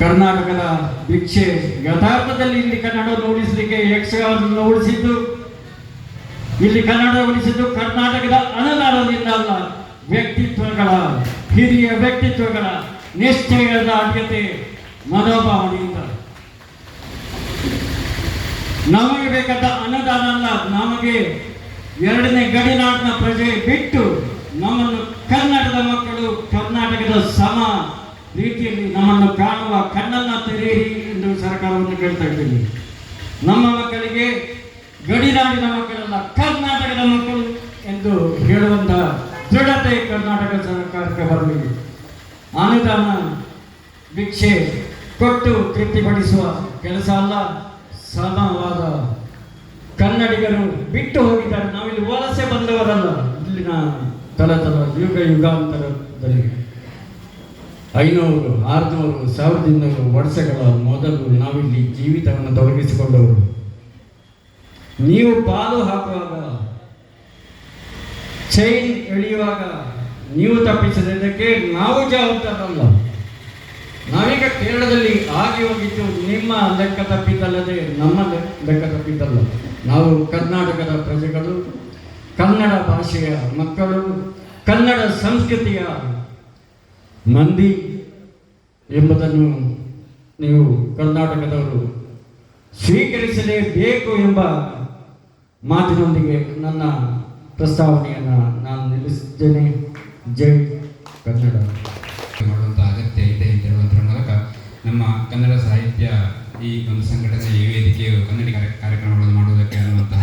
ಕರ್ನಾಟಕದ ಭಿಕ್ಷೆ ಯಥಾರ್ಥದಲ್ಲಿ ಇಲ್ಲಿ ಕನ್ನಡವನ್ನು ಉಳಿಸಲಿಕ್ಕೆ ಯಕ್ಷಗಾನವನ್ನು ಉಳಿಸಿದ್ದು, ಇಲ್ಲಿ ಕನ್ನಡ ಉಳಿಸಿದ್ದು ಕರ್ನಾಟಕದ ಅನುದಾನದಿಂದ ಅಲ್ಲ, ವ್ಯಕ್ತಿತ್ವಗಳ, ಹಿರಿಯ ವ್ಯಕ್ತಿತ್ವಗಳ ನಿಶ್ಚಯದ ಆದ್ಯತೆ ಮನೋಭಾವನೆಯಿಂದ. ನಮಗೆ ಬೇಕಾದ ಅನುದಾನ ಅಲ್ಲ, ನಮಗೆ ಎರಡನೇ ಗಡಿನಾಡಿನ ಪ್ರಜೆ ಬಿಟ್ಟು ನಮ್ಮನ್ನು ಕನ್ನಡದ ಮಕ್ಕಳು ಕರ್ನಾಟಕದ ಸಮ ರೀತಿಯಲ್ಲಿ ನಮ್ಮನ್ನು ಕಾಣುವ ಕಣ್ಣನ್ನು ತೆರೆಯಿರಿ ಎಂದು ಸರ್ಕಾರವನ್ನು ಕೇಳ್ತಾ ಇದ್ದೀನಿ. ನಮ್ಮ ಮಕ್ಕಳಿಗೆ ಗಡಿನಾಡಿನ ಮಕ್ಕಳಲ್ಲ ಕರ್ನಾಟಕದ ಮಕ್ಕಳು ಎಂದು ಹೇಳುವಂತ ದೃಢತೆ ಕರ್ನಾಟಕ ಸರ್ಕಾರಕ್ಕೆ ಬರಲಿದೆ. ಅನುದಾನ ಭಿಕ್ಷೆ ಕೊಟ್ಟು ತೃಪ್ತಿಪಡಿಸುವ ಕೆಲಸ ಅಲ್ಲ ಸಮವಾದ ಕನ್ನಡಿಗರು ಬಿಟ್ಟು ಹೋಗಿದ್ದಾರೆ. ನಾವಿಲ್ಲಿ ವಲಸೆ ಬಂದವರಲ್ಲ, ಇಲ್ಲಿನ ತಲತಲ ಯುಗ ಯುಗಾಂತರದಲ್ಲಿ. ಐನೂರು, ಆರುನೂರು ಸಾವಿರದ ಇನ್ನೂರು ವರ್ಷಗಳ ಮೊದಲು ನಾವಿಲ್ಲಿ ಜೀವಿತವನ್ನು ತೊಡಗಿಸಿಕೊಂಡವರು. ನೀವು ಪಾಲು ಹಾಕುವಾಗ ಚೈನ್ ಎಳೆಯುವಾಗ ನೀವು ತಪ್ಪಿಸದಕ್ಕೆ ನಾವು ಜವಾಬ್ದಾರಲ್ಲ ನಾವೀಗ ಕೇರಳದಲ್ಲಿ ಆಗಿ ಹೋಗಿದ್ದು ನಿಮ್ಮ ಲೆಕ್ಕ ತಪ್ಪಿದ್ದಲ್ಲದೆ ನಮ್ಮ ಲೆಕ್ಕ ತಪ್ಪಿದ್ದಲ್ಲ. ನಾವು ಕರ್ನಾಟಕದ ಪ್ರಜೆಗಳು, ಕನ್ನಡ ಭಾಷೆಯ ಮಕ್ಕಳು, ಕನ್ನಡ ಸಂಸ್ಕೃತಿಯ ಮಂದಿ ಎಂಬುದನ್ನು ನೀವು ಕರ್ನಾಟಕದವರು ಸ್ವೀಕರಿಸಲೇಬೇಕು ಎಂಬ ಮಾತಿನೊಂದಿಗೆ ನನ್ನ ಪ್ರಸ್ತಾವನೆಯನ್ನು ನಾನು ನಿಲ್ಲಿಸಿದ್ದೇನೆ. ಜೈ ಕನ್ನಡ. ಮಾಡುವಂಥ ಅಗತ್ಯ ಇದೆ ಅಂತ ಮೂಲಕ ನಮ್ಮ ಕನ್ನಡ ಸಾಹಿತ್ಯ ಈ ಒಂದು ಸಂಘಟನೆ ಈ ವೇದಿಕೆಯು ಕನ್ನಡಿ ಕಾರ್ಯ- ಕಾರ್ಯಕ್ರಮಗಳನ್ನು ಮಾಡುವುದಕ್ಕೆ ಅನ್ನುವಂತಹ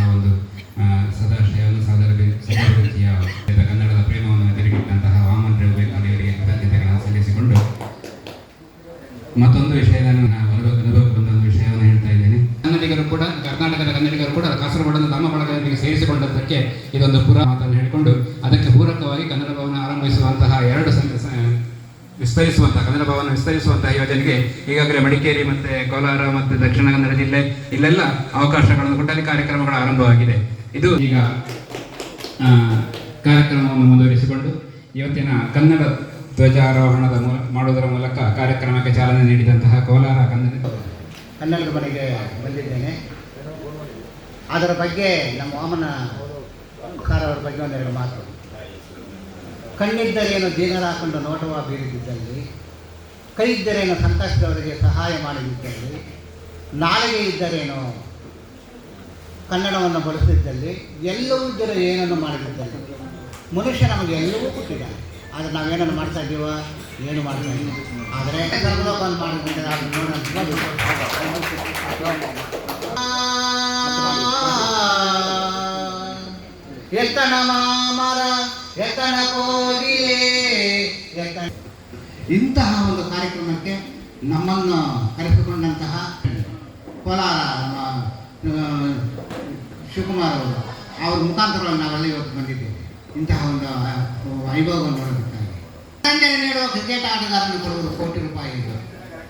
ಮತ್ತೊಂದು ವಿಷಯವನ್ನು ನಾನು ಅನುಭವ ಅನುಭವಕ್ಕೆ ಒಂದು ವಿಷಯವನ್ನು ಹೇಳ್ತಾ ಇದ್ದೇನೆ. ಕನ್ನಡಿಗರು ಕೂಡ, ಕರ್ನಾಟಕದ ಕನ್ನಡಿಗರು ಕೂಡ ಕಾಸರಗೋಡನ್ನು ತಮ್ಮ ಬಳಗದೊಂದಿಗೆ ಸೇರಿಸಿಕೊಂಡದ್ದಕ್ಕೆ ಇದೊಂದು ಪುರ ಮಾತನ್ನು ಹೇಳಿಕೊಂಡು ಅದಕ್ಕೆ ಪೂರಕವಾಗಿ ಕನ್ನಡ ಭವನ ಆರಂಭಿಸುವಂತಹ ಎರಡು ವಿಸ್ತರಿಸುವಂತಹ ಕನ್ನಡ ಭವನ ವಿಸ್ತರಿಸುವಂತಹ ಯೋಜನೆಗೆ ಈಗಾಗಲೇ ಮಡಿಕೇರಿ ಮತ್ತೆ ಕೋಲಾರ ಮತ್ತು ದಕ್ಷಿಣ ಕನ್ನಡ ಜಿಲ್ಲೆ ಇಲ್ಲೆಲ್ಲ ಅವಕಾಶಗಳನ್ನು ಕೊಟ್ಟಲ್ಲಿ ಕಾರ್ಯಕ್ರಮಗಳು ಆರಂಭವಾಗಿದೆ. ಇದು ಈಗ ಕಾರ್ಯಕ್ರಮವನ್ನು ಮುಂದುವರಿಸಿಕೊಂಡು ಇವತ್ತಿನ ಕನ್ನಡ ಧ್ವಜಾರೋಹಣದ ಮೂಲ, ಮಾಡುವುದರ ಮೂಲಕ ಕಾರ್ಯಕ್ರಮಕ್ಕೆ ಚಾಲನೆ ನೀಡಿದಂತಹ ಕೋಲಾರ ಕನ್ನಡ ಕನ್ನಡದ ಮನೆಗೆ ಬಂದಿದ್ದೇನೆ. ಅದರ ಬಗ್ಗೆ ನಮ್ಮ ವಾಮನ ಅವರ ಬಗ್ಗೆ ಒಂದೆರಡು ಮಾತು. ಕಣ್ಣಿದ್ದರೇನು ದೀನರ ಹಾಕೊಂಡು ನೋಟವ ಬೀರಿದ್ದಲ್ಲಿ ಕೈ ಇದ್ದರೇನು ಸಂಕಷ್ಟದವರಿಗೆ ಸಹಾಯ ಮಾಡಿದ್ದಲ್ಲಿ ನಾಳೆಗೆ ಇದ್ದರೇನು ಕನ್ನಡವನ್ನು ಬಳಸಿದ್ದಲ್ಲಿ, ಎಲ್ಲವೂ ಇದ್ದರೆ ಏನನ್ನು ಮಾಡಿದ್ದಲ್ಲಿ? ಮನುಷ್ಯ ನಮಗೆ ಎಲ್ಲವೂ ಕೊಟ್ಟಿದ್ದಾನೆ. ಆದರೆ ನಾವೇನನ್ನು ಮಾಡ್ತಾ ಇದ್ದೀವ ಏನು ಮಾಡ್ತಾ ಇದ್ದೀವಿ. ಆದರೆ ಬಂದು ಮಾಡಿದ್ರೆ ಎತ್ತನ ಮಾಮರ ಎತ್ತನ ಕೋಗಿಲೆ ಎತ್ತನ ಇಂತಹ ಒಂದು ಕಾರ್ಯಕ್ರಮಕ್ಕೆ ನಮ್ಮನ್ನು ಕರೆಸಿಕೊಂಡಂತಹ ಕೋಲಾರ ನಮ್ಮ, ಶಿವಕುಮಾರ್ ಅವರು ಅವ್ರ ಮುಖಾಂತರವಾಗಿ ನಾವೆಲ್ಲ ಇವತ್ತು ಬಂದಿದ್ದೇವೆ. ಇಂತಹ ಒಂದು ವೈಭವವನ್ನು ನೋಡಬೇಕಾಗಿ ಮನರಂಜನೆ ನೀಡುವ ಕ್ರಿಕೆಟ್ ಆಟಗಾರನ ಕೊಡುವುದು ಕೋಟಿ ರೂಪಾಯಿಗಳು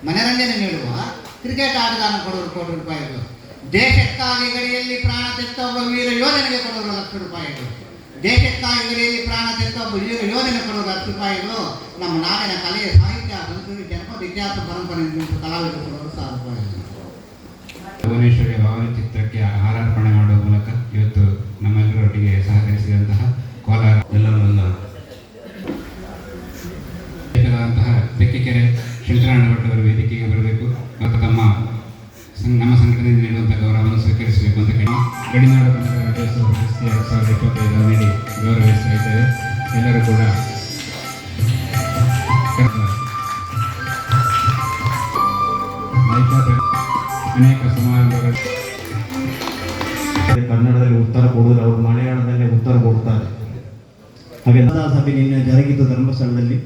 ಮನರಂಜನೆ ನೀಡುವ ಕ್ರಿಕೆಟ್ ಆಟಗಾರನ ಕೊಡುವರು ಕೋಟಿ ರೂಪಾಯಿಗಳು ದೇಶಕ್ಕಾಗಿ ಗಡಿಯಲ್ಲಿ ಪ್ರಾಣ ತೆತ್ತ ಒಬ್ಬ ವೀರ ಯೋಧನೆಗೆ ಕೊಡುವರು ಲಕ್ಷ ರೂಪಾಯಿಗಳು ದೇಶಕ್ಕಾಗಿ ಗಡಿಯಲ್ಲಿ ಪ್ರಾಣ ತೆತ್ತ ಒಬ್ಬ ವೀರ ಯೋಧನೆ ಕೊಡುವುದು ಲಕ್ಷ ರೂಪಾಯಿಗಳು ನಮ್ಮ ನಾಡಿನ ಕಲೆ ಸಾಹಿತ್ಯ, ಸಂಸ್ಕೃತಿ, ಜನಪದ, ಇತಿಹಾಸ, ಪರಂಪರೆ ಕಲಾವಿದರು ಕೊಡುವರು ಸಾವಿರ ರೂಪಾಯಿಗಳು ಭುವನೇಶ್ವರಿ ಹಾರಾರ್ಪಣೆ ಮಾಡುವ ಮೂಲಕ ಇವತ್ತು ನಮ್ಮೆಲ್ಲರೊಟ್ಟಿಗೆ ಸಹಕರಿಸಿದಂತಹ ಕೋಲಾರ ಎಲ್ಲ ನನ್ನ ಬೇಕಾದಂತಹ ಭಟ್ ವೇದಿಕೆಗೆ ಬರಬೇಕು ಮತ್ತು ತಮ್ಮ ನಮ್ಮ ಸಂಘಟನೆಯಿಂದ ನೀಡುವಂತಹ ಗೌರವವನ್ನು ಸ್ವೀಕರಿಸಬೇಕು ಅಂತ ಕೇಳಿ ಗಡಿನಾಡು ಕನ್ನಡ ರಾಜ್ಯೋತ್ಸವ ಪ್ರಶಸ್ತಿ ಎರಡು ಸಾವಿರದ ಇಪ್ಪತ್ತೈದರ ನೀಡಿ ಗೌರವಿಸ್ತಾ ಇದ್ದೇವೆ ಎಲ್ಲರೂ ಕೂಡ ಅನೇಕ ಸಮಾರಂಭಗಳು. ಕನ್ನಡದಲ್ಲಿ ಉತ್ತರ ಕೊಡುವುದಿಲ್ಲ, ಅವರು ಮಲಯಾಳದಲ್ಲೇ ಉತ್ತರ ಕೊಡ್ತಾರೆ ಹಾಗೆ ಸಭೆ ನಿನ್ನೆ ಜರುಗಿತು ಧರ್ಮಸ್ಥಳದಲ್ಲಿ.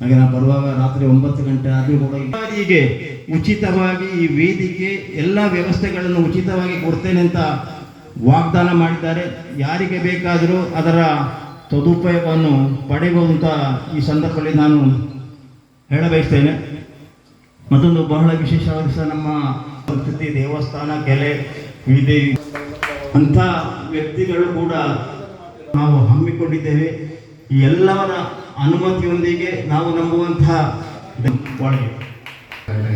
ಹಾಗೆ ನಾನು ಬರುವಾಗ ರಾತ್ರಿ ಒಂಬತ್ತು ಗಂಟೆ ಆದರೂ ಕೂಡ ಹೀಗೆ ಉಚಿತವಾಗಿ ಈ ವೇದಿಕೆ ಎಲ್ಲ ವ್ಯವಸ್ಥೆಗಳನ್ನು ಉಚಿತವಾಗಿ ಕೊಡ್ತೇನೆ ಅಂತ ವಾಗ್ದಾನ ಮಾಡಿದ್ದಾರೆ. ಯಾರಿಗೆ ಬೇಕಾದರೂ ಅದರ ತದುಪಯೋಗವನ್ನು ಪಡೆಯಬಹುದು ಅಂತ ಈ ಸಂದರ್ಭದಲ್ಲಿ ನಾನು ಹೇಳಬಯಸ್ತೇನೆ ಮತ್ತೊಂದು ಬಹಳ ವಿಶೇಷವಾದ ಸಹ ನಮ್ಮ ಸಂಸ್ಕೃತಿ, ದೇವಸ್ಥಾನ ಕೆಲೆ ವಿಧಿ ಅಂಥ ವ್ಯಕ್ತಿಗಳು ಕೂಡ ನಾವು ಹಮ್ಮಿಕೊಂಡಿದ್ದೇವೆ. ಎಲ್ಲವರ ಅನುಮತಿಯೊಂದಿಗೆ ನಾವು ನಂಬುವಂತಹ ಒಳಗೆ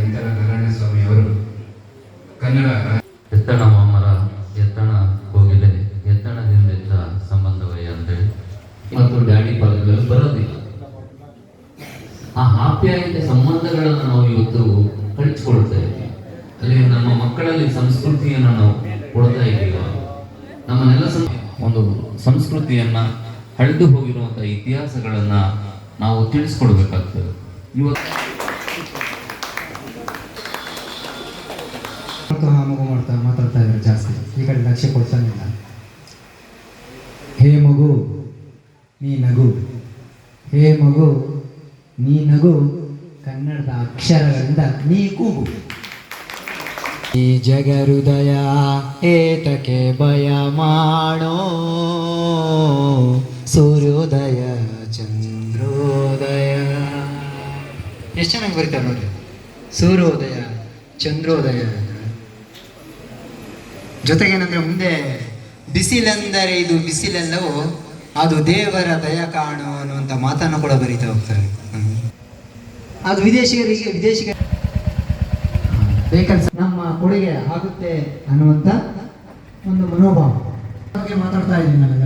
ಇಂತರ ಸ್ವಾಮಿ ಅವರು ಕನ್ನಡ ಎತ್ತಣ ಮಾಮರ ಎತ್ತಣ ಹೋಗಿದೆ. ಎತ್ತಣದಿಂದ ಎತ್ತ ಸಂಬಂಧವೇ ಅಂತೇಳಿ. ಮತ್ತು ಡ್ಯಾಡಿ ಪದಗಳಲ್ಲಿ ಬರೋದಿಲ್ಲ. ಆ ಆಪ್ಯಾಯತೆ ಸಂಬಂಧಗಳನ್ನು ನಾವು ಇವತ್ತು ಕಳಿಸ್ಕೊಳ್ತೇವೆ ಅಲ್ಲಿ ನಮ್ಮ ಮಕ್ಕಳಲ್ಲಿ ಸಂಸ್ಕೃತಿಯನ್ನು ನಾವು ಕೊಡ್ತಾ ಇದ್ದೀವಿ. ಸಂ ಒಂದು ಸಂಸ್ಕೃತಿಯನ್ನ ಹಳೆದು ಹೋಗಿರುವಂಥ ಇತಿಹಾಸಗಳನ್ನ ನಾವು ತಿಳಿಸ್ಕೊಡ್ಬೇಕಾಗ್ತದೆ. ಇವತ್ತು ಮಗು ಮಾಡ್ತಾ ಮಾತಾಡ್ತಾ ಇದ್ದಾರೆ ಜಾಸ್ತಿ. ಈ ಕಡೆ ಲಕ್ಷ್ಯ ಕೊಡ್ತಾನಿಲ್ಲ ಹೇ ಮಗು, ನೀ ನಗು. ಹೇ ಮಗು, ನೀ ನಗು. ಕನ್ನಡದ ಅಕ್ಷರಗಳಿಂದ ನೀ ಕೂಗು. ಈ ಜಗ ಹೃದಯ ಏತಕ್ಕೆ ಭಯ ಮಾಡೋ? ಸೂರ್ಯೋದಯ, ಚಂದ್ರೋದಯ. ಎಷ್ಟು ಚೆನ್ನಾಗಿ ಬರೀತಾರೆ ನೋಡ್ರಿ. ಸೂರ್ಯೋದಯ, ಚಂದ್ರೋದಯ. ಜೊತೆಗೇನಂದ್ರೆ ಮುಂದೆ ಬಿಸಿಲೆಂದರೆ ಇದು ಬಿಸಿಲೆಲ್ಲವೂ, ಅದು ದೇವರ ದಯ ಕಾಣು ಅನ್ನುವಂಥ ಮಾತನ್ನು ಕೂಡ ಬರೀತಾ ಹೋಗ್ತಾರೆ. ಅದು ವಿದೇಶಿಗರಿಗೆ, ವಿದೇಶಿಗ ನಮ್ಮ ಕೊಡುಗೆ ಆಗುತ್ತೆ ಅನ್ನುವಂಥ ಒಂದು ಮನೋಭಾವ. ಬಗ್ಗೆ ಮಾತಾಡ್ತಾ ಇದ್ದೀನಿ ನಾವೆಲ್ಲ